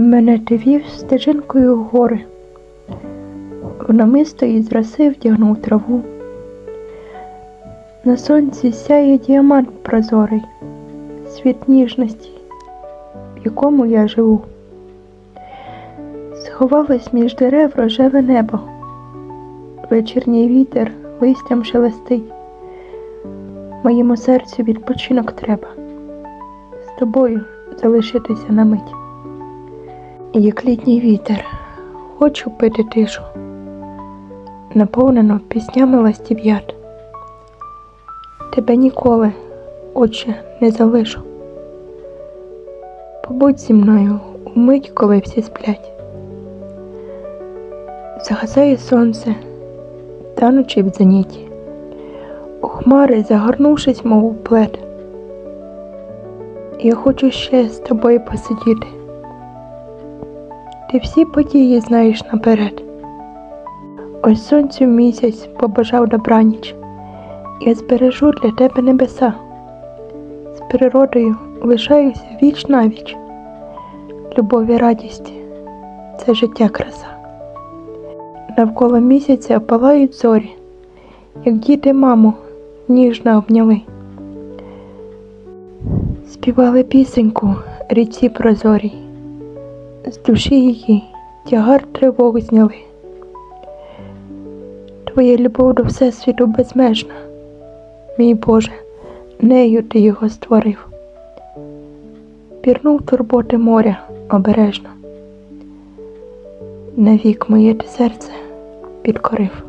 Мене ти вів стежинкою в гори, в намисто із роси вдягнув траву. На сонці сяє діамант прозорий, світ ніжності, в якому я живу. Сховалось між дерев рожеве небо, вечірній вітер листям шелестить. Моєму серцю відпочинок треба з тобою залишитися на мить. Як літній вітер, хочу пити тишу, наповнено піснями ластів'ят. Тебе ніколи, Отче, не залишу. Побудь зі мною у мить, коли всі сплять. Загасає сонце, танучи в зеніті, у хмари загорнувшись, мов плед. Я хочу ще з тобою посидіти. Ти всі події знаєш наперед. Ось сонцю місяць побажав добраніч. Я збережу для тебе небеса. З природою лишаюся віч навіч. Любов і радість це життя краса. Навколо місяця палають зорі, як діти маму ніжно обняли. Співали пісеньку ріці прозорій, з душі її тягар тривог зняли. Твоя любов до Всесвіту безмежна, мій Боже, нею ти його створив. Пірнув турботи моря обережно. Навік моє ти серце підкорив.